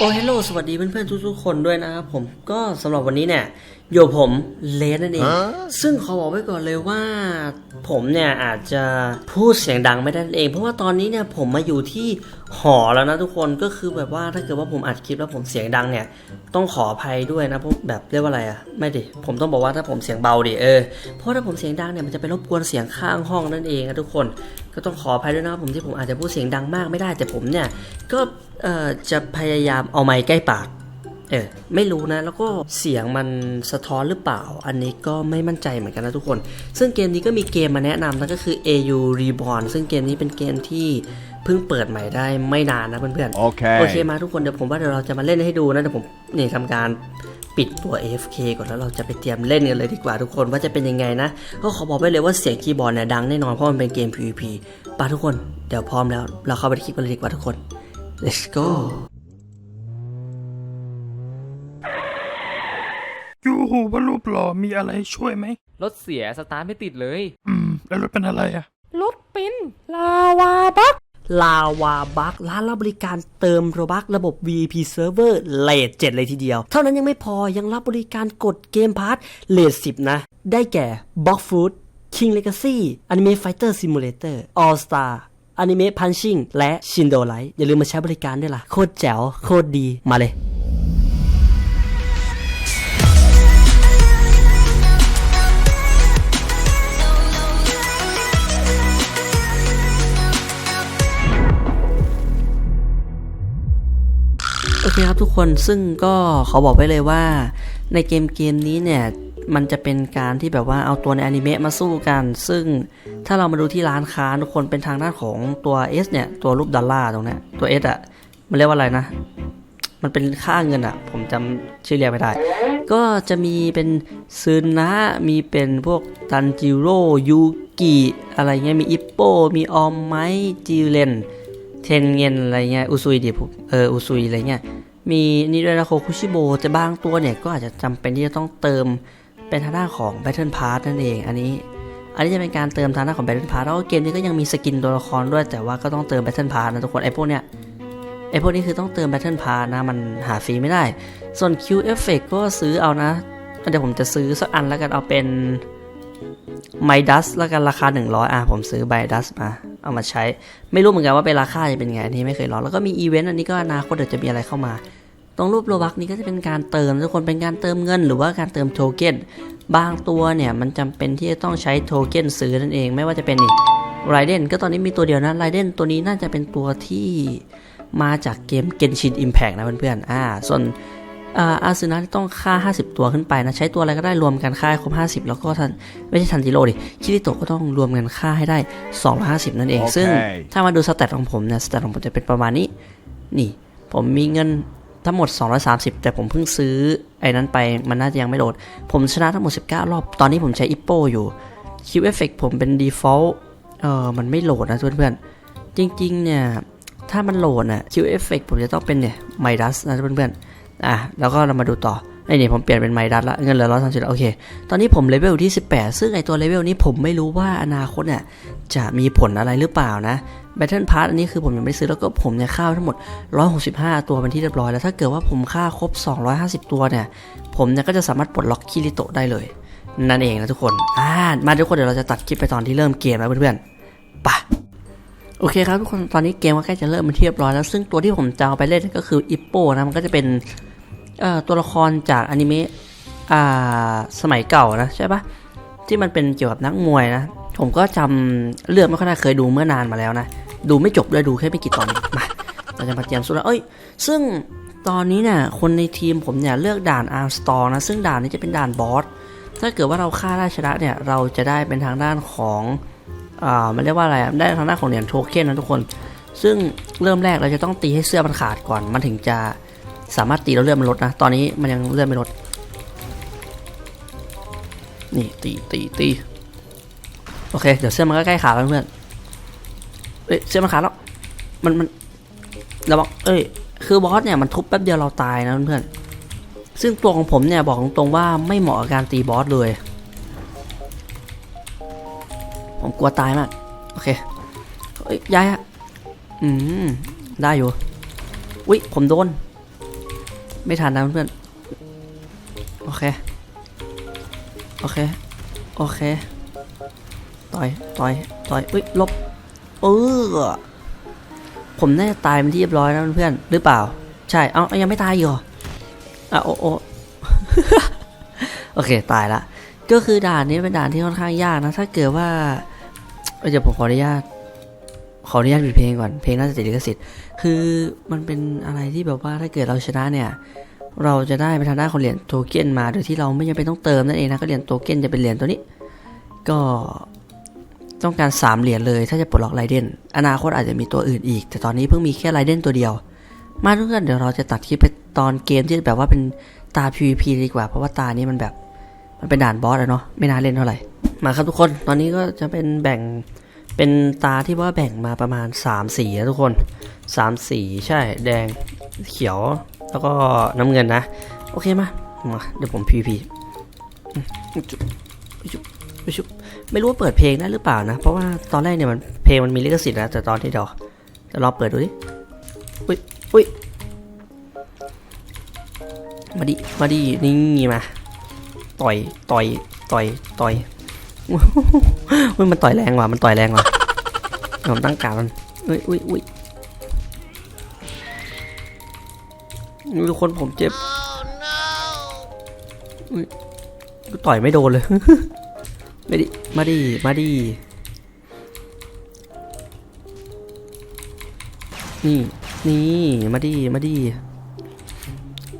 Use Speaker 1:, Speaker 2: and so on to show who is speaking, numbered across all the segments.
Speaker 1: โอ้เฮลโลสวัสดีเพื่อนๆทุกๆคนด้วยนะครับผมก็สำหรับวันนี้เนี่ยอยู่กับผมเลนนั่นเองซึ่งขอบอกไว้ก่อนเลยว่า ผมเนี่ยอาจจะพูดเสียงดังไม่ได้นั่นเอง เพราะว่าตอนนี้เนี่ยผมมาอยู่ที่หอแล้วนะทุกคนก็คือแบบว่าถ้าเกิดว่าผมอัดคลิปแล้วผมเสียงดังเนี่ย ต้องขออภัยด้วยนะเพราะแบบเรียกว่าอะไรอะไม่ดิผมต้องบอกว่าถ้าผมเสียงเบาดิเออเพราะถ้าผมเสียงดังเนี่ยมันจะไปรบกวนเสียงข้างห้องนั่นเองนะทุกคนก็ต้องขออภัยด้วยนะครับผมที่ผมอาจจะพูดเสียงดังมากไม่ได้แต่ผมเนี่ยก็ เอ่อจะพยายามเอาไมค์ใกล้ปาก เออไม่รู้นะ แล้วก็เสียงมันสะท้อนหรือเปล่า อันนี้ก็ไม่มั่นใจเหมือนกันนะทุกคน ซึ่งเกมนี้ก็มีเกมมาแนะนำนั่นก็คือ AU Reborn ซึ่งเกมนี้เป็นเกมที่เพิ่งเปิดใหม่ได้ไม่นานนะเพื่อนๆ
Speaker 2: โอเค
Speaker 1: โอเคมาทุกคนเดี๋ยวผมว่าเดี๋ยวเราจะมาเล่นให้ดูนะเดี๋ยวผมนี่ทำการปิดตัว AFK ก่อนแล้วเราจะไปเตรียมเล่นกันเลยดีกว่าทุกคนว่าจะเป็นยังไงนะ ก็ขอบอกไว้เลยว่าเสียงคีย์บอร์ดเนี่ยดังแน่นอนเพราะมันเป็นเกม PVP ไปทุกคนเดี๋ยวพร้อมแล้วเราเข้าไปในคลิปกันเลยดีกว่าทุกคน let's go
Speaker 3: ยูหูว่ารูปหล่อมีอะไรช่วยไหม
Speaker 4: รถเสียสตาร์ทไม่ติดเลย
Speaker 3: อืม แล้วรถเป็นอะไรอะ
Speaker 4: รถเป็นลาวาบัก
Speaker 1: ลาวาบัคร้านรับบริการเติมโรบัคระบบ VIP Server เลท7เลยทีเดียว เท่านั้นยังไม่พอยังรับบริการกดเกมพาร์ทเลท10 นะ ได้แก่ Box Food King Legacy Anime Fighter Simulator All Star Anime Punching และ Shindo Light อย่าลืมมาใช้บริการด้วยล่ะ โคตรแจ๋ว โคตรดีมาเลยโอเคครับทุกคนซึ่งก็ขอบอกไว้เลยว่าในเกมเกมนี้เนี่ย มันจะเป็นการที่แบบว่าเอาตัวในอนิเมะมาสู้กัน ซึ่งถ้าเรามาดูที่ร้านค้าทุกคนเป็นทางด้านของตัว S เนี่ย ตัวรูปดอลลาร์ตรงนี้ตัว S อะมันเรียกว่าอะไรนะ มันเป็นค่าเงินอะผมจำชื่อเรียกไม่ได้ ก็จะมีเป็นซึนะมีเป็นพวกตันจิโร่ยูกิอะไรเงี้ยมีอิปโป มีออมไมจิเลนเทนเงินอะไรเงี้ยอุซุยดิผมเอออุซุยอะไรเงี้ยมีนี่ด้วยนะโคคุชิโบแต่บางตัวเนี่ยก็อาจจะจำเป็นที่จะต้องเติม เป็นทางด้านของ Battle Pass นั่นเอง อันนี้ อันนี้จะเป็นการเติมทางด้านของ Battle Pass แล้วก็เกมนี้ก็ยังมีสกินตัวละครด้วย แต่ว่าก็ต้องเติม Battle Pass นะทุกคนไอ้พวกเนี้ยไอ้พวกนี้คือต้องเติม Battle Pass นะมันหาฟรีไม่ได้ ส่วน Q Effect ก็ซื้อเอานะเดี๋ยวผมจะซื้อสักอันแล้วกันเอาเป็นไมดัสแล้วกันราคา 100 อะผมซื้อไบดัสมา เอามาใช้ ไม่รู้เหมือนกันว่าเป็นราคาจะเป็นไงอันนี่ไม่เคยลองแล้วก็มีอีเวนต์อันนี้ก็อนาคตเดี๋ยวจะมีอะไรเข้ามา ตรงรูปโลบักนี้ก็จะเป็นการเติมทุกคนเป็นการเติมเงิน หรือว่าการเติมโทเค็นบางตัวเนี่ยมันจำเป็นที่จะต้องใช้โทเค็นซื้อนั่นเองไม่ว่าจะเป็นนี่ไรเดนก็ตอนนี้มีตัวเดียวนะไรเดนตัวนี้น่าจะเป็นตัวที่มาจากเกม Genshin Impact นะเพื่อนๆอ่าส่วนอ่าอาซึนะต้องค่า 50 ตัวขึ้นไปนะ ใช้ตัวอะไรก็ได้รวมกันค่าให้ครบ 50 แล้วก็ทันไม่ใช่ทันจิโร่ดิคิริโตะก็ต้องรวมกันค่าให้ได้ 250 นั่นเอง
Speaker 2: โอเค
Speaker 1: ซึ่งถ้ามาดูสแตทของผมเนี่ยสแตทของผมจะเป็นประมาณนี้ นี่ ผมมีเงิน ทั้งหมด 230 แต่ผมเพิ่งซื้อไอ้นั้นไปมันน่าจะยังไม่โหลด ผมชนะทั้งหมด 19 รอบ ตอนนี้ผมใช้ Ippo อยู่คิวเอฟเฟกผมเป็น default เออมันไม่โหลดนะเพื่อนๆ จริงๆ เนี่ย ถ้ามันโหลดนะคิวเอฟเฟกผมจะต้องเป็นเนี่ยไมดัสนะเพื่อนๆ อะ แล้วก็เรามาดูต่อ ไอ้นี่ผมเปลี่ยนเป็น Midas ละเงินเหลือร้อยสามสิบโอเค ตอนนี้ผมเลเวลที่ 18 ซึ่งไอตัวเลเวลนี้ผมไม่รู้ว่าอนาคตเนี่ยจะมีผลอะไรหรือเปล่านะ Battle Pass อันนี้คือผมยังไม่ซื้อแล้วก็ผมเนี่ยค่าทั้งหมด 165 ตัวเป็นที่เรียบร้อยแล้ว ถ้าเกิดว่าผมค่าครบ 250 ตัวเนี่ย ผมเนี่ยก็จะสามารถปลดล็อกคิริโตะได้เลย นั่นเองนะทุกคนอ่ามาทุกคนเดี๋ยวเราจะตัดคลิปไปตอนที่เริ่มเกมแล้วเพื่อนๆปะโอเคครับทุกคนตอนนี้เกมก็ใกล้จะเริ่มเป็นที่เรียบร้อยแล้ว ซึ่งตัวที่ผมจะเอาไปเล่นก็คืออิปโปนะมันก็จะเป็น ตัวละครจากอนิเมะอ่าสมัยเก่านะใช่ปะที่มันเป็นเกี่ยวกับนักมวยนะ ผมก็จำเรื่องไม่ค่อยได้เคยดูเมื่อนานมาแล้วนะ ดูไม่จบด้วยดูแค่ไม่กี่ตอนมาเราจะมาเตรียมสู้แล้วเอ้ย ซึ่งตอนนี้เนี่ยคนในทีมผมเนี่ยเลือกด่านอาร์สตอร์นะซึ่งด่านนี้จะเป็นด่านบอสถ้าเกิดว่าเราฆ่าได้ชนะเนี่ยเราจะได้เป็นทางด้านของอ่ามันเรียกว่าอะไรได้ทางด้านของเหรียญโทเค็นนะทุกคน ซึ่งเริ่มแรกเราจะต้องตีให้เสื้อมันขาดก่อนมันถึงจะ สามารถตีแล้วเลื่อดมันลดนะ ตอนนี้มันยังเลื่อดไม่ลด นี่ตีตีตีโอเค เดี๋ยวเสื้อมันก็ใกล้ขาแล้วเพื่อนเอ้ยเสื้อมันขาดแล้ว มันมันเระวังเอ้ย คือบอสเนี่ยมันทุบแป๊บเดียวเราตายนะเพื่อนซึ่งตัวของผมเนี่ยบอกตรงๆว่าไม่เหมาะกับการตีบอสเลย ผมกลัวตายมาก โอเคเอ้ยย้ายอะอืม ได้อยู่ อุ้ยผมโดน ไม่ทันนะเพื่อนโอเค โอเค โอเค ต่อย ต่อย ต่อยอุ้ย ลบ เออ ผมน่าจะตายเป็นที่เรียบร้อยแล้วเพื่อนหรือเปล่า ใช่ เอ้า ยังไม่ตายอยู่อะโอ้โอโอเค ตายละ ก็คือด่านนี้เป็นด่านที่ค่อนข้างยากนะ ถ้าเกิดว่าเดี๋ยวผมขออนุญาต ขออนุญาตปิดเพลงก่อน เพลงน่าจะติดลิขสิทธิ์ คือมันเป็นอะไรที่แบบว่าถ้าเกิดเราชนะเนี่ย เราจะได้ไปทางด้านของเหรียญโทเค็นมา โดยที่เราไม่จำเป็นต้องเติมนั่นเองนะ ก็เหรียญโทเค็นจะเป็นเหรียญตัวนี้ ก็ต้องการ 3 เหรียญเลย ถ้าจะปลดล็อกไรเดน อนาคตอาจจะมีตัวอื่นอีก แต่ตอนนี้เพิ่งมีแค่ไรเดนตัวเดียว มาทุกท่านเดี๋ยวเราจะตัดคลิปไปตอนเกมที่แบบว่าเป็นตา PVP ดีกว่า เพราะว่าตานี้มันแบบ มันเป็นด่านบอสอะเนาะ ไม่น่าเล่นเท่าไหร่ มาครับทุกคน ตอนนี้ก็จะเป็นแบ่ง เป็นตาที่ว่าแบ่งมาประมาณ3สีนะทุกคน3สีใช่แดงเขียวแล้วก็น้ำเงินนะ โอเคมามาเดี๋ยวผม PVP อืมจุ๊บจุ๊บจุ๊บไม่รู้ว่าเปิดเพลงได้หรือเปล่านะ เพราะว่าตอนแรกเนี่ยมันเพลงมันมีลิขสิทธิ์นะแต่ตอนที่เดี๋ยวจะลองเปิดดูดิอุ้ยอุ้ยมาดิมาดินี่มาต่อยต่อยต่อยต่อย อุ้ยมันต่อยแรงว่ะมันต่อยแรงว่ะผมตั้งการมันอุ้ยอุ้ยอุ้ยอุ้ยทุกคนผมเจ็บอุ้ยต่อยไม่โดนเลยไม่ดิมาดิมาดินี่ นี่ มาดิ มาดิ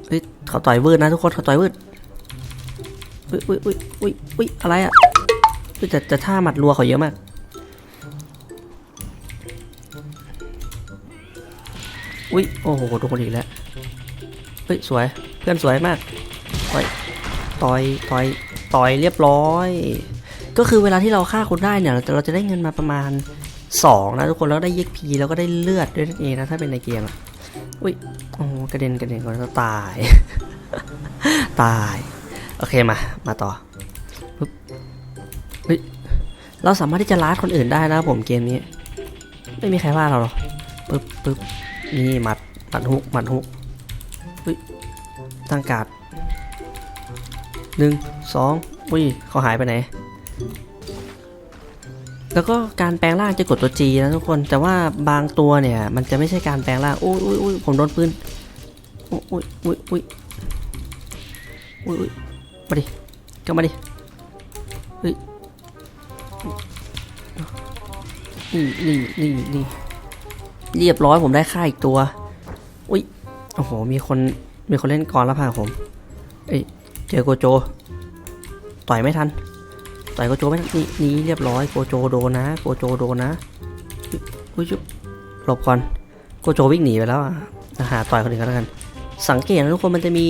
Speaker 1: เฮ้ยเขาต่อยวืดนะทุกคนเขาต่อยวืดอุ้ยอุ้ยอุ้ยอุ้ยอุ้ยอะไรอะอุ้ย แต่แต่ท่าหมัดรัวเขาเยอะมาก อุ้ยโอ้โหโดนอีกแล้ว เฮ้ยสวยเพื่อนสวยมากต่อยต่อยต่อยต่อยเรียบร้อย ก็คือเวลาที่เราฆ่าคนได้เนี่ยเราจะเราจะได้เงินมาประมาณ 2 นะทุกคนแล้วได้เย็กพีแล้วก็ได้เลือดด้วยนั่นเองนะถ้าเป็นในเกมอะอุ้ยโอ้โหกระเด็นกระเด็นก่อนแล้วตาย ตาย โอเคมา มาต่อ ฮ้ย เราสามารถที่จะลาดคนอื่นได้นะผมเกมนี้ ไม่มีใครว่าเราหรอกปึ๊บปึ๊บนี่หมัดหมัดฮุกหมัดฮุกเฮ้ยตั้งการ์ดหนึ่งสองอุ้ยเขาหายไปไหน แล้วก็การแปลงร่างจะกดตัว G นะทุกคน แต่ว่าบางตัวเนี่ย มันจะไม่ใช่การแปลงร่างอุ้ยอุ้ยอุ้ยผมโดนปืนอุ้ยอุ้ยอุ้ยอุ้ยอุ้ยอุ้ยมาดิก็มาดิเฮ้ย นี่นี่นี่นี่เรียบร้อยผมได้ค่าอีกตัว อุ้ย โอ้โห มีคน มีคนเล่นก่อนแล้วผ่านผม เอ้ย เจอโกโจ ต่อยไม่ทัน ต่อยโกโจไม่ทัน นี่นี่เรียบร้อยโกโจโดนนะ โกโจโดนนะ อุ้ยจุ๊บหลบก่อน โกโจวิ่งหนีไปแล้วอะหาต่อยคนอื่นกันแล้วกัน สังเกตนะทุกคนมันจะมี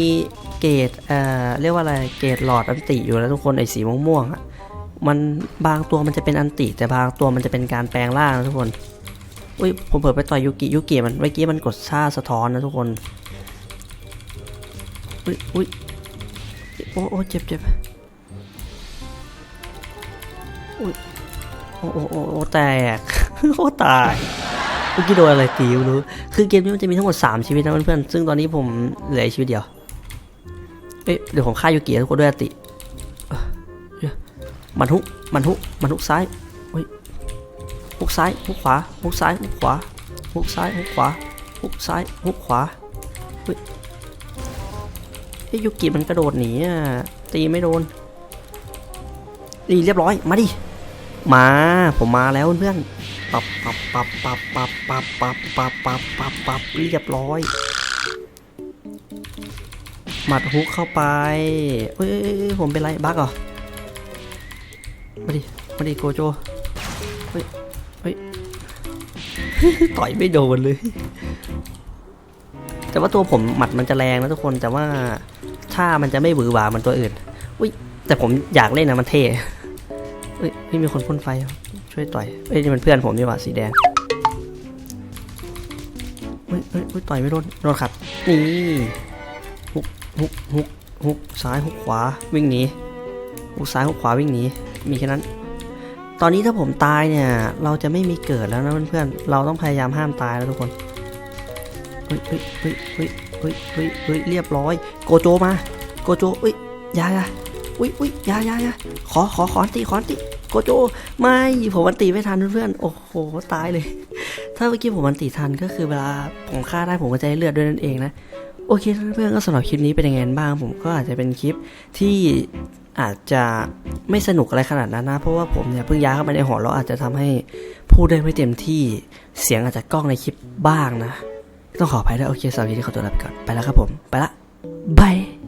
Speaker 1: เกรดเอ่อ เรียกว่าอะไร เกรดหลอดอันติอยู่แล้วทุกคนไอ้สีม่วงๆอะ มันบางตัวมันจะเป็นอันติ แต่บางตัวมันจะเป็นการแปลงร่างนะทุกคน อุ้ยผมเปิดไปต่อยยูกิยูกิมันเมื่อกี้มันกดซ่าสะท้อนนะทุกคน อุ้ยอุ้ยโอ้โอ้เจ็บเจ็บอุ้ยโอ้โอ้โอ้โอ้แตกโอ้ตายเมื่อกี้โดนอะไรตีไม่รู้คือเกมนี้มันจะมีทั้งหมด 3 ชีวิตนะเพื่อนๆซึ่งตอนนี้ผมเหลือชีวิตเดียวเอ๊ะเดี๋ยวผมฆ่ายูกิทุกคนด้วยอติเอ้อเดี๋ยว มันทุกมันทุกมันทุกซ้ายเฮ้ยฮุกซ้ายฮุกขวาฮุกซ้ายฮุกขวาฮุกซ้ายฮุกขวาฮุกซ้ายฮุกขวาเฮ้ยเอ้ยูกิมันกระโดดหนีอะตีไม่โดนนี่เรียบร้อยมาดิมาผมมาแล้วเพื่อนปับปับปับปับปับปับปับปับปับปับปับเรียบร้อยหมัดฮุกเข้าไปเอ้ยเอ้ยเอ้ยผมเป็นไรบั๊กเหรอ มาดิมาดิโกโจเฮ้ยเฮ้ยต่อยไม่โดนเลย แต่ว่าตัวผมหมัดมันจะแรงนะทุกคนแต่ว่าถ้ามันจะไม่หวือหวาเหมันตัวอื่นอุ้ยแต่ผมอยากเล่นนะมันเท่เฮ้ยม่มีคนพ่นไฟช่วยต่อยเอ้ยนี่มันเพื่อนผมนี่หว่าสีแดงเฮ้ยเฮ้ยต่อยไม่โดนโดนขัดนี่ฮุกฮุกฮุกฮุกซ้ายฮุกขวาวิ่งหนีฮุกซ้ายฮุกขวาวิ่งหนี มีแค่นั้น ตอนนี้ถ้าผมตายเนี่ย เราจะไม่มีเกิดแล้วนะเพื่อนๆ เราต้องพยายามห้ามตายแล้วทุกคน เฮ้ยเฮ้ยเฮ้ยเฮ้ยเฮ้ยเฮ้ยเฮ้ยเรียบร้อย โกโจมา โกโจเอ้ยยายาอุ้ยอุ้ยยายายาขอขอขอนตีขอนตีโกโจ ไม่ผมอันตีไม่ทันเพื่อนๆ โอ้โห ตายเลย ถ้าเมื่อกี้ผมอันตีทันก็คือเวลาผมฆ่าได้ผมก็จะได้เลือดด้วยนั่นเองนะโอเคเพื่อนๆก็สำหรับคลิปนี้เป็นยังไงบ้าง ผมก็อาจจะเป็นคลิปที่ อาจจะไม่สนุกอะไรขนาดนั้นนะ เพราะว่าผมเนี่ยเพิ่งย้ายเข้ามาในหอแล้วอาจจะทำให้พูดได้ไม่เต็มที่เสียงอาจจะกล้องในคลิปบ้างนะ ต้องขออภัยด้วยโอเคสำหรับวันนี้ขอตัวลาไปก่อนไปแล้วครับผม ไปละบาย